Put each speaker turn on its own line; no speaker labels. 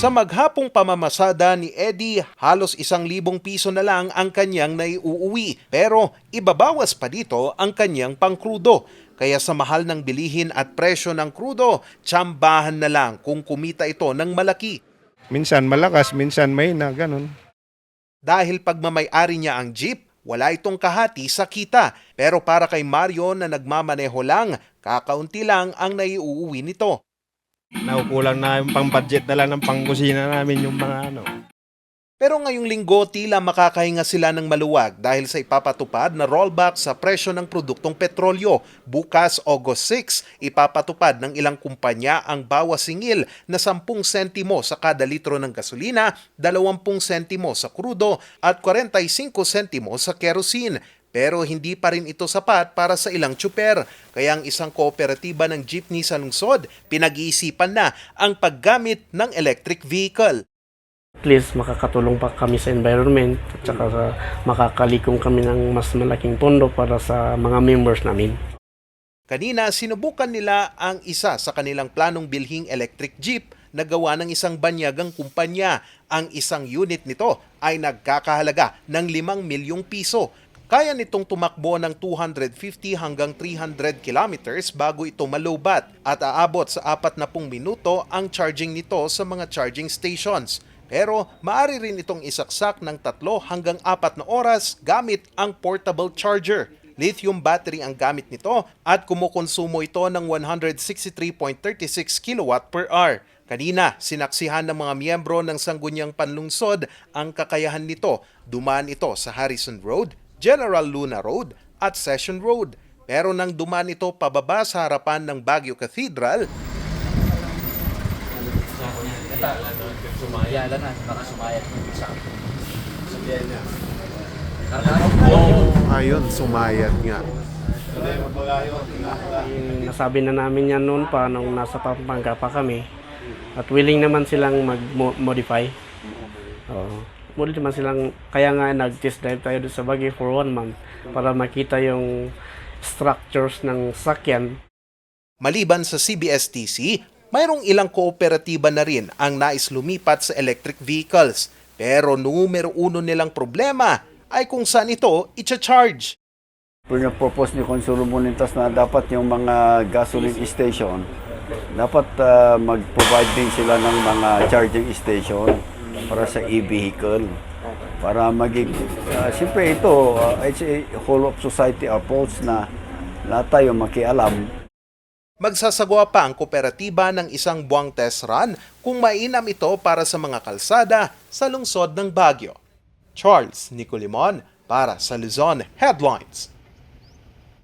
Sa maghapong pamamasada ni Eddie, halos isang libong piso na lang ang kanyang naiuuwi. Pero ibabawas pa dito ang kanyang pangkrudo. Kaya sa mahal ng bilihin at presyo ng krudo, tsambahan na lang kung kumita ito ng malaki.
Minsan malakas, minsan may na, ganun.
Dahil pagmamayari niya ang jeep, wala itong kahati sa kita. Pero para kay Mario na nagmamaneho lang, kakaunti lang ang naiuuwi nito.
Nakukulang na yung pang-budget na lang ng pangkusina namin yung mga ano.
Pero ngayong linggo tila makakahinga sila ng maluwag dahil sa ipapatupad na rollback sa presyo ng produktong petrolyo. Bukas, August 6, ipapatupad ng ilang kumpanya ang bawas singil na 10 sentimo sa kada litro ng gasolina, 20 sentimo sa krudo at 45 sentimo sa kerosene. Pero hindi pa rin ito sapat para sa ilang tsuper. Kaya ang isang kooperatiba ng jeepney sa lungsod, pinag-iisipan na ang paggamit ng electric vehicle.
At least makakatulong pa kami sa environment at saka sa makakalikong kami ng mas malaking pondo para sa mga members namin.
Kanina, sinubukan nila ang isa sa kanilang planong bilhing electric jeep na gawa ng isang banyagang kumpanya. Ang isang unit nito ay nagkakahalaga ng 5 milyong piso. Kaya nitong tumakbo ng 250 hanggang 300 kilometers bago ito malubat at aabot sa 40 minuto ang charging nito sa mga charging stations. Pero maaari rin itong isaksak ng 3 hanggang 4 na oras gamit ang portable charger. Lithium battery ang gamit nito at kumukonsumo ito ng 163.36 kilowatt per hour. Kanina, sinaksihan ng mga miyembro ng Sangguniang Panlungsod ang kakayahan nito. Dumaan ito sa Harrison Road, General Luna Road at Session Road. Pero nang dumaan ito pababa sa harapan ng Baguio Cathedral,
Sumaya lang na, baka sumayat mo sa
ayun, sumayat nga.
Nasabi na namin yan noon pa nung nasa Pampanga pa kami at willing naman silang mag-modify. Oo. Willing naman silang, kaya nga nag-test drive tayo doon sa Baguio for one month para makita yung structures ng sakyan
Maliban sa CBSTC, mayroong ilang kooperatiba na rin ang nais lumipat sa electric vehicles. Pero numero uno nilang problema ay kung saan ito i-charge.
Pinapropose ni Consuelo Bonitas na dapat yung mga gasoline station, dapat ah, mag-provide din sila ng mga charging station para sa e-vehicle. Para maging, uh, siyempre ito, ah, it's a whole of society approach na lahat tayo makialam
Magsasagawa pa ang kooperatiba ng isang buwang test run kung mainam ito para sa mga kalsada sa lungsod ng Baguio. Charles Nicolimon para sa Luzon Headlines.